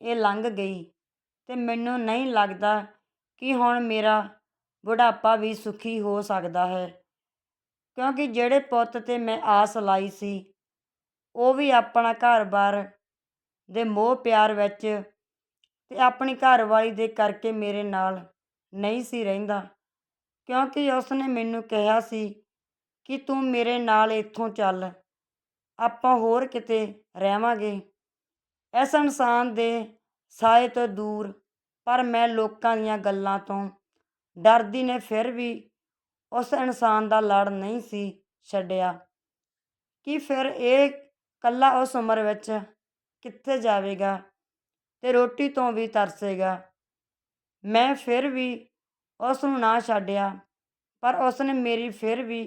ਇਹ ਲੰਘ ਗਈ ਅਤੇ ਮੈਨੂੰ ਨਹੀਂ ਲੱਗਦਾ ਕਿ ਹੁਣ ਮੇਰਾ ਬੁਢਾਪਾ ਵੀ ਸੁਖੀ ਹੋ ਸਕਦਾ ਹੈ। ਕਿਉਂਕਿ ਜਿਹੜੇ ਪੁੱਤ ਤੇ ਮੈਂ ਆਸ ਲਾਈ ਸੀ, ਉਹ ਵੀ ਆਪਣਾ ਘਰ-ਬਾਰ ਦੇ ਮੋਹ ਪਿਆਰ ਵਿੱਚ ਅਤੇ ਆਪਣੀ ਘਰਵਾਲੀ ਦੇ ਕਰਕੇ ਮੇਰੇ ਨਾਲ ਨਹੀਂ ਸੀ ਰਹਿੰਦਾ। ਕਿਉਂਕਿ ਉਸਨੇ ਮੈਨੂੰ ਕਿਹਾ ਸੀ ਕਿ ਤੂੰ ਮੇਰੇ ਨਾਲ ਇੱਥੋਂ ਚੱਲ, ਆਪਾਂ ਹੋਰ ਕਿਤੇ ਰਹਿਵਾਂਗੇ। ਇਸ ਇਨਸਾਨ ਦੇ ਸਾਏ ਤੋਂ ਦੂਰ, ਪਰ ਮੈਂ ਲੋਕਾਂ ਦੀਆਂ ਗੱਲਾਂ ਤੋਂ ਡਰਦੀ ਨੇ ਫਿਰ ਵੀ ਉਸ ਇਨਸਾਨ ਦਾ ਲੜ ਨਹੀਂ ਸੀ ਛੱਡਿਆ। ਕਿ ਫਿਰ ਇਹ ਕੱਲਾ ਉਸ ਉਮਰ ਵਿੱਚ ਕਿੱਥੇ ਜਾਵੇਗਾ ਅਤੇ ਰੋਟੀ ਤੋਂ ਵੀ ਤਰਸੇਗਾ। ਮੈਂ ਫਿਰ ਵੀ ਉਸ ਨੂੰ ਨਾ ਛੱਡਿਆ, ਪਰ ਉਸਨੇ ਮੇਰੀ ਫਿਰ ਵੀ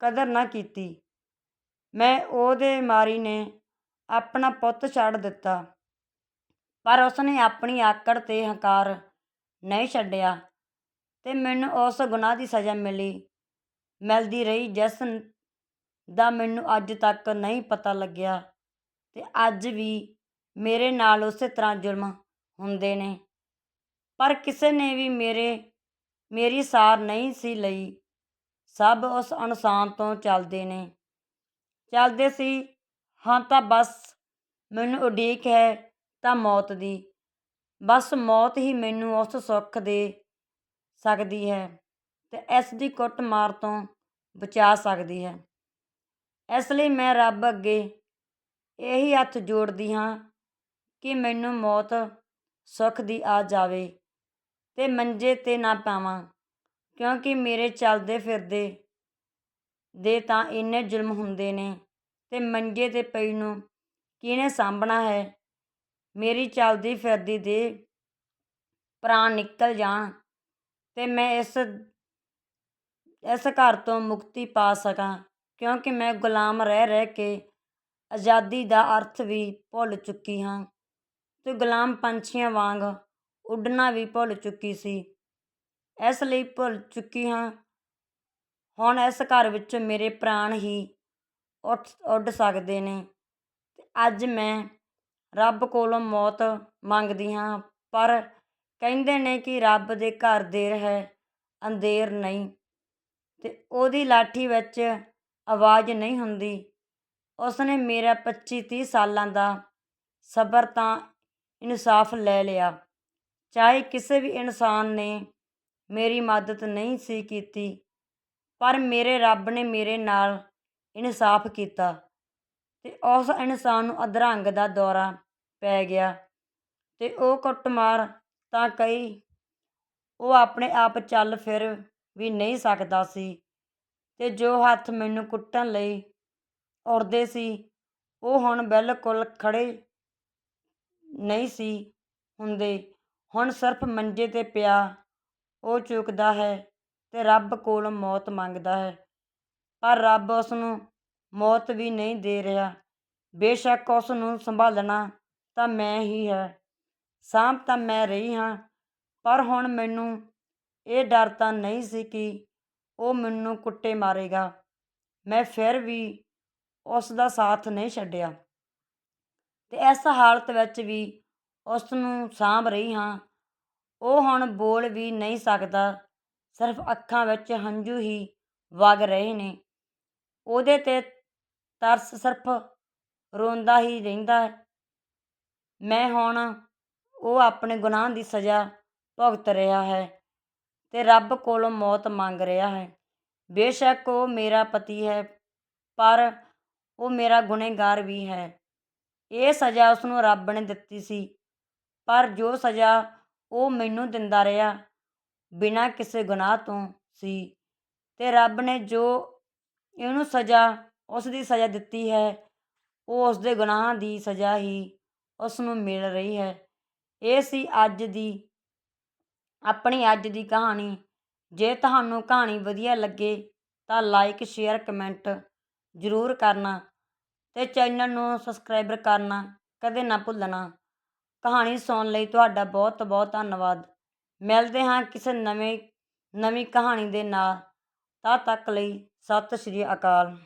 ਕਦਰ ਨਾ ਕੀਤੀ। ਮੈਂ ਉਹਦੇ ਮਾਰੀ ਨੇ ਆਪਣਾ ਪੁੱਤ ਛੱਡ ਦਿੱਤਾ, ਪਰ ਉਸਨੇ ਆਪਣੀ ਆਕੜ ਤੇ ਹੰਕਾਰ ਨਹੀਂ ਛੱਡਿਆ ਤੇ ਮੈਨੂੰ ਉਸ ਗੁਨਾਹ ਦੀ ਸਜ਼ਾ ਮਿਲੀ। ਮਿਲਦੀ ਰਹੀ ਜਿਸ ਦਾ ਮੈਨੂੰ ਅੱਜ ਤੱਕ ਨਹੀਂ ਪਤਾ ਲੱਗਿਆ। ਤੇ ਅੱਜ ਵੀ ਮੇਰੇ ਨਾਲ ਉਸੇ ਤਰ੍ਹਾਂ ਜ਼ੁਲਮ ਹੁੰਦੇ ਨੇ। ਪਰ ਕਿਸੇ ਨੇ ਵੀ ਮੇਰੇ, ਮੇਰੀ ਸਾਰ ਨਹੀਂ ਸੀ ਲਈ। ਸਭ ਉਸ ਇਨਸਾਨ ਤੋਂ ਚੱਲਦੇ ਨੇ। ਚੱਲਦੇ ਸੀ, ਹਾਂ ਤਾਂ ਬਸ, ਮੈਨੂੰ ਉਡੀਕ ਹੈ ਤਾਂ ਮੌਤ ਦੀ। ਬਸ ਮੌਤ ਹੀ ਮੈਨੂੰ ਉਸ ਸੁੱਖ ਦੇ ਸਕਦੀ ਹੈ ਤੇ ਇਸ ਦੀ ਕੁੱਟਮਾਰ ਤੋਂ ਬਚਾ ਸਕਦੀ ਹੈ। ਇਸ ਲਈ ਮੈਂ ਰੱਬ ਅੱਗੇ ਇਹੀ ਹੱਥ ਜੋੜਦੀ ਹਾਂ ਕਿ ਮੈਨੂੰ ਮੌਤ ਸੁੱਖ ਦੀ ਆ ਜਾਵੇ ਅਤੇ ਮੰਜੇ ਤੇ ਨਾ ਪਾਵਾਂ, ਕਿਉਂਕਿ ਮੇਰੇ ਚੱਲਦੇ ਫਿਰਦੇ ਦੇ ਤਾਂ ਇੰਨੇ ਜ਼ੁਲਮ ਹੁੰਦੇ ਨੇ ਅਤੇ ਮੰਜੇ ਤੇ ਪਈ ਨੂੰ ਕਿਹਨੇ ਸਾਂਭਣਾ ਹੈ? ਮੇਰੀ ਚੱਲਦੀ ਫਿਰਦੀ ਦੇ ਪ੍ਰਾਣ ਨਿਕਲ ਜਾਣ ਅਤੇ ਮੈਂ ਇਸ ਇਸ ਘਰ ਤੋਂ ਮੁਕਤੀ ਪਾ ਸਕਾਂ, ਕਿਉਂਕਿ ਮੈਂ ਗੁਲਾਮ ਰਹਿ ਰਹਿ ਕੇ ਆਜ਼ਾਦੀ ਦਾ ਅਰਥ ਵੀ ਭੁੱਲ ਚੁੱਕੀ ਹਾਂ। ਅਤੇ ਗੁਲਾਮ ਪੰਛੀਆਂ ਵਾਂਗ ਉੱਡਣਾ ਵੀ ਭੁੱਲ ਚੁੱਕੀ ਸੀ। ਇਸ ਲਈ ਭੁੱਲ ਚੁੱਕੀ ਹਾਂ। ਹੁਣ ਇਸ ਘਰ ਵਿੱਚ ਮੇਰੇ ਪ੍ਰਾਣ ਹੀ ਉੱਠ, ਉੱਡ ਸਕਦੇ ਨੇ। ਤੇ ਅੱਜ ਮੈਂ ਰੱਬ ਕੋਲੋਂ ਮੌਤ ਮੰਗਦੀ ਹਾਂ, ਪਰ ਕਹਿੰਦੇ ਨੇ ਕਿ ਰੱਬ ਦੇ ਘਰ ਦੇਰ ਹੈ, ਅੰਧੇਰ ਨਹੀਂ। ਅਤੇ ਉਹਦੀ ਲਾਠੀ ਵਿੱਚ ਆਵਾਜ਼ ਨਹੀਂ ਹੁੰਦੀ। ਉਸ ਨੇ ਮੇਰਾ ਪੱਚੀ ਤੀਹ ਸਾਲਾਂ ਦਾ ਸਬਰ ਤਾਂ ਇਨਸਾਫ ਲੈ ਲਿਆ। ਚਾਹੇ ਕਿਸੇ ਵੀ ਇਨਸਾਨ ਨੇ ਮੇਰੀ ਮਦਦ ਨਹੀਂ ਸੀ ਕੀਤੀ, ਪਰ ਮੇਰੇ ਰੱਬ ਨੇ ਮੇਰੇ ਨਾਲ ਇਨਸਾਫ ਕੀਤਾ ਤੇ ਉਸ ਇਨਸਾਨ ਨੂੰ ਅਧਰੰਗ ਦਾ ਦੌਰਾ ਪੈ ਗਿਆ ਤੇ ਉਹ ਕੁੱਟਮਾਰ ਤਾਂ ਕਈ, ਉਹ ਆਪਣੇ ਆਪ ਚੱਲ ਫਿਰ ਵੀ ਨਹੀਂ ਸਕਦਾ ਸੀ ਤੇ ਜੋ ਹੱਥ ਮੈਨੂੰ ਕੁੱਟਣ ਲਈ ਉੜਦੇ ਸੀ, ਉਹ ਹੁਣ ਬਿਲਕੁਲ ਖੜ੍ਹੇ ਨਹੀਂ ਸੀ ਹੁੰਦੇ। ਹੁਣ ਸਿਰਫ ਮੰਜੇ ਤੇ ਪਿਆ, ਉਹ ਚੁੱਕਦਾ ਹੈ ਅਤੇ ਰੱਬ ਕੋਲ ਮੌਤ ਮੰਗਦਾ ਹੈ। ਪਰ ਰੱਬ ਉਸ ਨੂੰ ਮੌਤ ਵੀ ਨਹੀਂ ਦੇ ਰਿਹਾ। ਬੇਸ਼ੱਕ ਉਸ ਨੂੰ ਸੰਭਾਲਣਾ ਤਾਂ ਮੈਂ ਹੀ ਹੈ, ਸਾਂਭ ਤਾਂ ਮੈਂ ਰਹੀ ਹਾਂ, ਪਰ ਹੁਣ ਮੈਨੂੰ ਇਹ ਡਰ ਤਾਂ ਨਹੀਂ ਸੀ ਕਿ ਉਹ ਮੈਨੂੰ ਕੁੱਟੇ ਮਾਰੇਗਾ। ਮੈਂ ਫਿਰ ਵੀ ਉਸ ਦਾ ਸਾਥ ਨਹੀਂ ਛੱਡਿਆ। ਤੇ ਇਸ ਹਾਲਤ ਵਿੱਚ ਵੀ ਉਸ ਨੂੰ ਸਾਂਭ ਰਹੀ ਹਾਂ। ਉਹ ਹੁਣ ਬੋਲ ਵੀ ਨਹੀਂ ਸਕਦਾ। ਸਿਰਫ ਅੱਖਾਂ ਵਿੱਚ ਹੰਝੂ ਹੀ ਵਗ ਰਹੇ ਨੇ। ਉਹਦੇ ਤੇ ਤਰਸ ਸਿਰਫ ਰੋਂਦਾ ਹੀ ਰਹਿੰਦਾ ਹੈ। ਮੈਂ ਹੁਣ ਉਹ ਆਪਣੇ ਗੁਨਾਹ ਦੀ ਸਜ਼ਾ ਭੁਗਤ ਰਿਹਾ ਹੈ ਤੇ ਰੱਬ ਕੋਲੋਂ ਮੌਤ ਮੰਗ ਰਿਹਾ ਹੈ। ਬੇਸ਼ੱਕ ਉਹ ਮੇਰਾ ਪਤੀ ਹੈ, ਪਰ ਉਹ ਮੇਰਾ ਗੁਨੇਗਾਰ ਵੀ ਹੈ। ਇਹ ਸਜ਼ਾ ਉਸ ਨੂੰ ਰੱਬ ਨੇ ਦਿੱਤੀ ਸੀ। ਪਰ ਜੋ ਸਜ਼ਾ ਉਹ ਮੈਨੂੰ ਦਿੰਦਾ ਰਿਹਾ, ਬਿਨਾਂ ਕਿਸੇ ਗੁਨਾਹ ਤੋਂ ਸੀ। ਤੇ ਰੱਬ ਨੇ ਜੋ ਇਹਨੂੰ ਸਜ਼ਾ ਉਸ ਦੀ ਸਜ਼ਾ ਦਿੱਤੀ ਹੈ, ਉਹ ਉਸ ਦੇ ਗੁਨਾਹਾਂ ਦੀ ਸਜ਼ਾ ਹੀ ਉਸ ਨੂੰ ਮਿਲ ਰਹੀ ਹੈ। ਇਹ ਸੀ ਅੱਜ ਦੀ, ਆਪਣੀ ਅੱਜ ਦੀ ਕਹਾਣੀ। ਜੇ ਤੁਹਾਨੂੰ ਕਹਾਣੀ ਵਧੀਆ ਲੱਗੇ ਤਾਂ ਲਾਈਕ ਸ਼ੇਅਰ ਕਮੈਂਟ ਜ਼ਰੂਰ ਕਰਨਾ ਅਤੇ ਚੈਨਲ ਨੂੰ ਸਬਸਕ੍ਰਾਈਬਰ ਕਰਨਾ, ਕਦੇ ਨਾ ਭੁੱਲਣਾ। ਕਹਾਣੀ ਸੁਣਨ ਲਈ ਤੁਹਾਡਾ ਬਹੁਤ ਬਹੁਤ ਧੰਨਵਾਦ। ਮਿਲਦੇ ਹਾਂ ਕਿਸੇ ਨਵੇਂ, ਨਵੀਂ ਕਹਾਣੀ ਦੇ ਨਾਲ। ਤਦ ਤੱਕ ਲਈ ਸਤਿ ਸ਼੍ਰੀ ਅਕਾਲ।